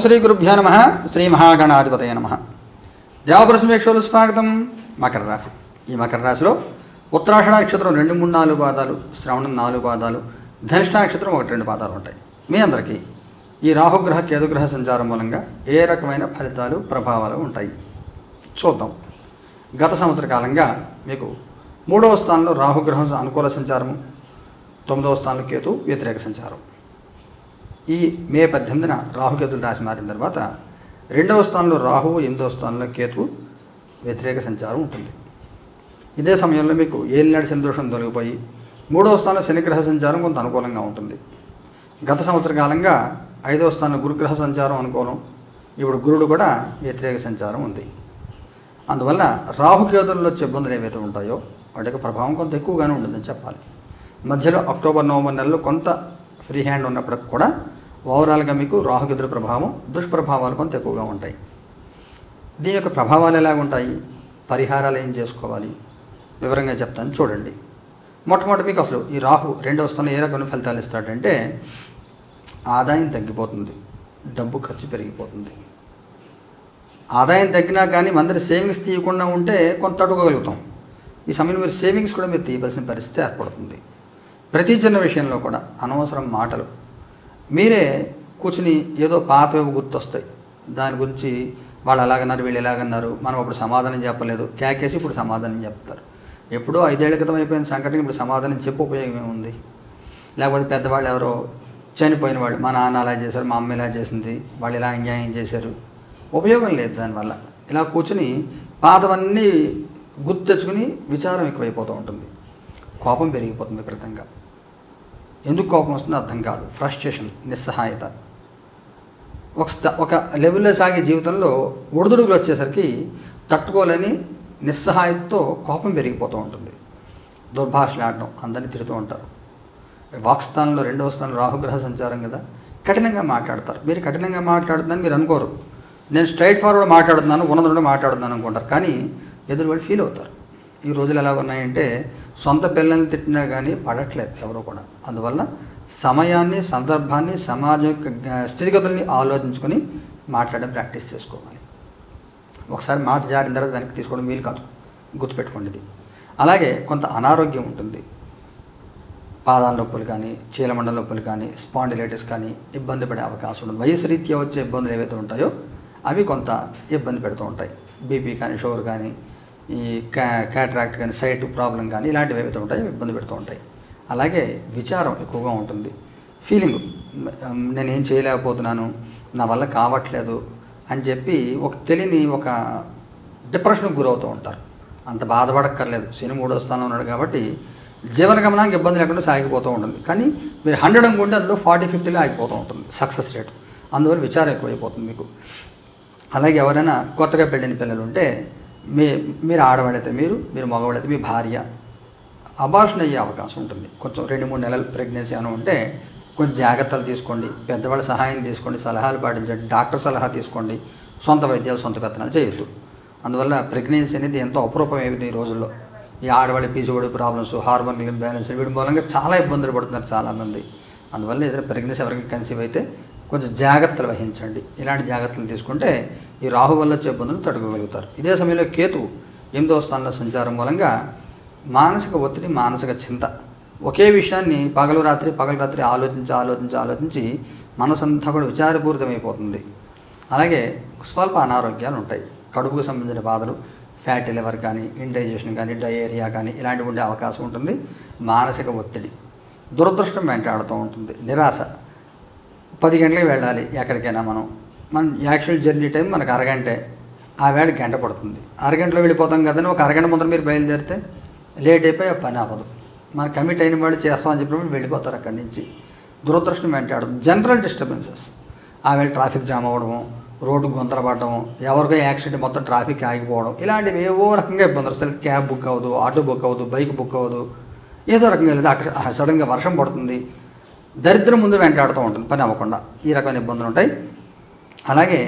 శ్రీ గురుభ్యో నమ. శ్రీ మహాగణాధిపతయ నమ. దేవప్రశ్నేక్షలు స్వాగతం. మకర రాశి. ఈ మకర రాశిలో ఉత్తరాషణ నక్షత్రం రెండు మూడు నాలుగు పాదాలు శ్రవణం నాలుగు పాదాలు ధనిష్ట నక్షత్రం ఒకటి రెండు పాదాలు ఉంటాయి. మీ అందరికీ ఈ రాహుగ్రహ కేతుగ్రహ సంచారం మూలంగా ఏ రకమైన ఫలితాలు ప్రభావాలు ఉంటాయి? చూద్దాం. గత సంవత్సర కాలంగా మీకు మూడవ స్థానంలో రాహుగ్రహం అనుకూల సంచారము తొమ్మిదవ స్థానంలో కేతు వ్యతిరేక సంచారం. ఈ మే పద్దెనిమిదిన రాహుకేతులు రాశి మారిన తర్వాత రెండవ స్థానంలో రాహువు ఎనిమిదవ స్థానంలో కేతు వ్యతిరేక సంచారం ఉంటుంది. ఇదే సమయంలో మీకు ఏలినాడు సంతోషం తొలగిపోయి మూడవ స్థానంలో శనిగ్రహ సంచారం కొంత అనుకూలంగా ఉంటుంది. గత సంవత్సర కాలంగా ఐదవ స్థానంలో గురుగ్రహ సంచారం అనుకూలం. ఇప్పుడు గురుడు కూడా వ్యతిరేక సంచారం ఉంది. అందువల్ల రాహుకేతుల్లో వచ్చే ఇబ్బందులు ఏవైతే ఉంటాయో వాటి యొక్క ప్రభావం కొంత ఎక్కువగానే ఉంటుందని చెప్పాలి. మధ్యలో అక్టోబర్ నవంబర్ నెలలో కొంత ఫ్రీ హ్యాండ్ ఉన్నప్పటికి కూడా ఓవరాల్గా మీకు రాహుకేతుల ప్రభావం దుష్ప్రభావాలు కొంత ఎక్కువగా ఉంటాయి. దీని యొక్క ప్రభావాలు ఎలాగ ఉంటాయి పరిహారాలు ఏం చేసుకోవాలి? వివరంగా చెప్తాను చూడండి. మొట్టమొదటి మీకు అసలు ఈ రాహు రెండవ స్థానంలో ఏ రకమైన ఫలితాలు ఇస్తాడంటే ఆదాయం తగ్గిపోతుంది డబ్బు ఖర్చు పెరిగిపోతుంది. ఆదాయం తగ్గినా కానీ మందరి సేవింగ్స్ తీయకుండా ఉంటే కొంత అడుగగలుగుతాం ఈ సమయంలో మీరు సేవింగ్స్ కూడా మీరు తీయవలసిన పరిస్థితి ఏర్పడుతుంది. ప్రతి చిన్న విషయంలో కూడా అనవసరం మాటలు మీరే కూర్చుని ఏదో పాతవి గుర్తొస్తాయి. దాని గురించి వాళ్ళు అలాగన్నారు వీళ్ళు ఎలాగన్నారు మనం అప్పుడు సమాధానం చెప్పలేదు. కేకేసి ఇప్పుడు సమాధానం చెప్తారు. ఎప్పుడో ఐదేళ్ళ క్రితం అయిపోయిన సంఘటన ఇప్పుడు సమాధానం చెప్పు ఉపయోగం ఏముంది? లేకపోతే పెద్దవాళ్ళు ఎవరో చనిపోయిన వాళ్ళు మా నాన్న అలా చేశారు మా అమ్మ ఇలా చేసింది వాళ్ళు ఇలా అన్యాయం చేశారు. ఉపయోగం లేదు దానివల్ల ఇలా కూర్చుని పాతవన్నీ గుర్తు తెచ్చుకుని విచారం ఎక్కువైపోతూ ఉంటుంది. కోపం పెరిగిపోతుంది విపరీతంగా. ఎందుకు కోపం వస్తుందో అర్థం కాదు. ఫ్రస్ట్రేషన్ నిస్సహాయత. ఒక స్థ- ఒక లెవెల్లో సాగే జీవితంలో ఒడిదుడుగులు వచ్చేసరికి తట్టుకోలేని నిస్సహాయతతో కోపం పెరిగిపోతూ ఉంటుంది. దుర్భాషలాడడం అందరినీ తిడుతూ ఉంటారు. వాక్స్థానంలో రెండవ స్థానంలో రాహుగ్రహ సంచారం కదా. కఠినంగా మాట్లాడతారు. మీరు కఠినంగా మాట్లాడుతుందని మీరు అనుకోరు. నేను స్ట్రైట్ ఫార్వర్డ్ మాట్లాడుతున్నాను ఉన్నదండి మాట్లాడుతున్నాను అనుకుంటారు. కానీ ఎదురు వాళ్ళు ఫీల్ అవుతారు. ఈ రోజులు ఎలా ఉన్నాయంటే సొంత పిల్లల్ని తిట్టినా కానీ పడట్లేదు ఎవరు కూడా. అందువల్ల సమయాన్ని సందర్భాన్ని సమాజం యొక్క స్థితిగతుల్ని ఆలోచించుకొని మాట్లాడడం ప్రాక్టీస్ చేసుకోవాలి. ఒకసారి మాట జారిన తర్వాత వెనక్కి తీసుకోవడం వీలు కాదు. గుర్తుపెట్టుకోండి ఇది అలాగే కొంత అనారోగ్యం ఉంటుంది. పాదాల నొప్పులు కానీ చీలమండల నొప్పులు కానీ స్పాండిలైటిస్ కానీ ఇబ్బంది పడే అవకాశం ఉంటుంది. వయసు రీత్యా వచ్చే ఇబ్బందులు ఏవైతే ఉంటాయో అవి కొంత ఇబ్బంది పెడుతూ ఉంటాయి. బీపీ కానీ షుగర్ కానీ ఈ క్యా క్యాట్రాక్ట్ కానీ సైట్ ప్రాబ్లం కానీ ఇలాంటివి ఏవైతే ఉంటాయో ఇబ్బంది పెడుతూ ఉంటాయి. అలాగే విచారం ఎక్కువగా ఉంటుంది. ఫీలింగ్ నేనేం చేయలేకపోతున్నాను నా వల్ల కావట్లేదు అని చెప్పి ఒక తెలియని ఒక డిప్రెషన్కి గురవుతూ ఉంటారు. అంత బాధపడక్కర్లేదు. శని మూడో స్థానంలో ఉన్నాడు కాబట్టి జీవన గమనానికి ఇబ్బంది లేకుండా సాగిపోతూ ఉంటుంది. కానీ మీరు హండ్రెడ్ అనుకుంటే అందులో ఫార్టీ ఫిఫ్టీలో ఆగిపోతూ ఉంటుంది సక్సెస్ రేట్ అందువల్ల విచారం ఎక్కువైపోతుంది మీకు. అలాగే ఎవరైనా కొత్తగా పెళ్ళిన పిల్లలు ఉంటే మీ మీరు ఆడవాళ్ళైతే మీరు మీరు మగవాళ్ళైతే మీ భార్య. అబార్షన్ అయ్యే అవకాశం ఉంటుంది. కొంచెం రెండు మూడు నెలలు ప్రెగ్నెన్సీ అని ఉంటే కొంచెం జాగ్రత్తలు తీసుకోండి. పెద్దవాళ్ళ సహాయం తీసుకోండి సలహాలు పాటించండి డాక్టర్ సలహా తీసుకోండి. సొంత వైద్యాలు సొంత పెత్తనాలు చేయొద్దు. అందువల్ల ప్రెగ్నెన్సీ అనేది ఎంతో అపురూపమైంది ఈ రోజుల్లో. ఈ ఆడవాళ్ళ పీసీఓడి ప్రాబ్లమ్స్ హార్మోన్ బ్యాలెన్స్ వీటి మూలంగా చాలా ఇబ్బందులు పడుతున్నారు చాలామంది. అందువల్ల ఏదైనా ప్రెగ్నెన్సీ ఎవరికి కన్సీవ్ అయితే కొంచెం జాగ్రత్తలు వహించండి. ఇలాంటి జాగ్రత్తలు తీసుకుంటే ఈ రాహు వల్ల వచ్చే ఇబ్బందులు తట్టుకోగలుగుతారు. ఇదే సమయంలో కేతు ఎనిమిదవ స్థానంలో సంచారం మూలంగా మానసిక ఒత్తిడి మానసిక చింత. ఒకే విషయాన్ని పగలు రాత్రి పగలు రాత్రి ఆలోచించి ఆలోచించి ఆలోచించి మనసంతా కూడా విచారపూరితమైపోతుంది. అలాగే స్వల్ప అనారోగ్యాలు ఉంటాయి. కడుపుకు సంబంధించిన బాధలు ఫ్యాటీ లివర్ కానీ ఇండైజెషన్ కానీ డయేరియా కానీ ఇలాంటివి ఉండే అవకాశం ఉంటుంది. మానసిక ఒత్తిడి. దురదృష్టం వెంటాడుతూ ఉంటుంది. నిరాశ. పది గంటలకు వెళ్ళాలి. ఎక్కడికైనా మనం. మనం యాక్చువల్ జర్నీ టైం మనకు అరగంటే. ఆ గంట పడుతుంది. అరగంటలో వెళ్ళిపోతాం కదని ఒక అరగంట ముందర మీరు బయలుదేరితే లేట్ అయిపోయి ఆ పని అవ్వదు. మన కమిట్ అయిన వాళ్ళు చేస్తామని చెప్పినప్పుడు వెళ్ళిపోతారు అక్కడి నుంచి. దురదృష్టం వెంటాడదు జనరల్ డిస్టర్బెన్సెస్ ఆవేళ ట్రాఫిక్ జామ్ అవ్వడము రోడ్డు గొంతరపడడం ఎవరికో యాక్సిడెంట్ మొత్తం ట్రాఫిక్ ఆగిపోవడం ఇలాంటివి ఏవో రకంగా ఇబ్బందులు. అసలు క్యాబ్ బుక్ అవ్వదు ఆటో బుక్ అవ్వదు బైక్ బుక్ అవ్వదు. ఏదో రకంగా లేదు. అక్కడ సడన్గా వర్షం పడుతుంది. దరిద్రం ముందు వెంటాడుతూ ఉంటుంది. పని అవ్వకుండా. ఈ రకమైన ఇబ్బందులు ఉంటాయి. అలాగే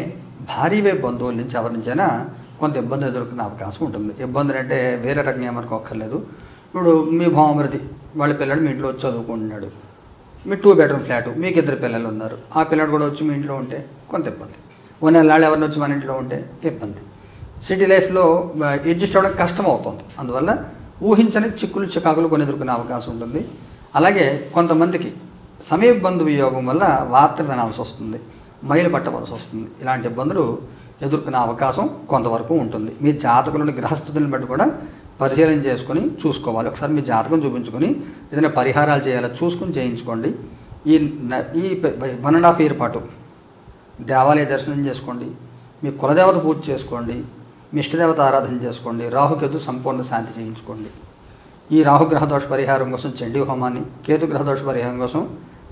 భారీ వే బంధువుల నుంచి ఎవరి నుంచైనా కొంత ఇబ్బంది ఎదుర్కొనే అవకాశం ఉంటుంది. ఇబ్బందులు అంటే వేరే రకం ఏమనుకో అక్కర్లేదు. ఇప్పుడు మీ భావమృతి వాళ్ళ పిల్లడు మీ ఇంట్లో వచ్చి చదువుకుంటున్నాడు. మీ టూ బెడ్రూమ్ ఫ్లాట్ మీకు ఇద్దరు పిల్లలు ఉన్నారు. ఆ పిల్లడు కూడా వచ్చి మీ ఇంట్లో ఉంటే కొంత ఇబ్బంది. ఓ వాళ్ళు ఎవరిని వచ్చి మన ఇంట్లో ఉంటే ఇబ్బంది. సిటీ లైఫ్లో అడ్జస్ట్ అవ్వడం కష్టం అవుతుంది అందువల్ల ఊహించని చిక్కులు చికాకులు కొన్ని ఎదుర్కొనే అవకాశం ఉంటుంది. అలాగే కొంతమందికి సమీప బంధు వియోగం వల్ల వార్త వినాల్సి వస్తుంది. మైలు పట్టవలసి వస్తుంది. ఇలాంటి ఇబ్బందులు ఎదుర్కొనే అవకాశం కొంతవరకు ఉంటుంది. మీ జాతకులను గ్రహస్థితులను బట్టి కూడా పరిశీలన చేసుకొని చూసుకోవాలి. ఒకసారి మీ జాతకం చూపించుకొని ఏదైనా పరిహారాలు చేయాలో చూసుకుని చేయించుకోండి. ఈ ఈ వన్ అండ్ హాఫ్ ఇయర్ పాటు దేవాలయ దర్శనం చేసుకోండి. మీ కులదేవత పూజ చేసుకోండి. మీ ఇష్టదేవత ఆరాధన చేసుకోండి. రాహుకేతు సంపూర్ణ శాంతి చేయించుకోండి. ఈ రాహుగ్రహ దోష పరిహారం కోసం చండీ హోమాన్ని కేతు గ్రహ దోష పరిహారం కోసం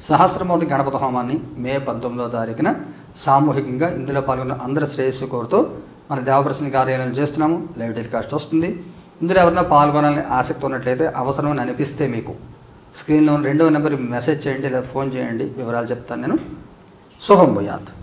సహస్రమూర్తి గణపతి హోమాన్ని మే పంతొమ్మిదవ తారీఖున సామూహికంగా ఇందులో పాల్గొన్న అందరి శ్రేయస్సు కోరుతూ మన దేవప్రసన్న కార్యాలయం చేస్తున్నాము. లైవ్ టెలికాస్ట్ వస్తుంది. ఇందులో ఎవరైనా పాల్గొనాలని ఆసక్తి ఉన్నట్లయితే అవసరం అని అనిపిస్తే మీకు స్క్రీన్లో రెండవ నెంబర్ మెసేజ్ చేయండి లేదా ఫోన్ చేయండి. వివరాలు చెప్తాను నేను. శుభం భూయాత్.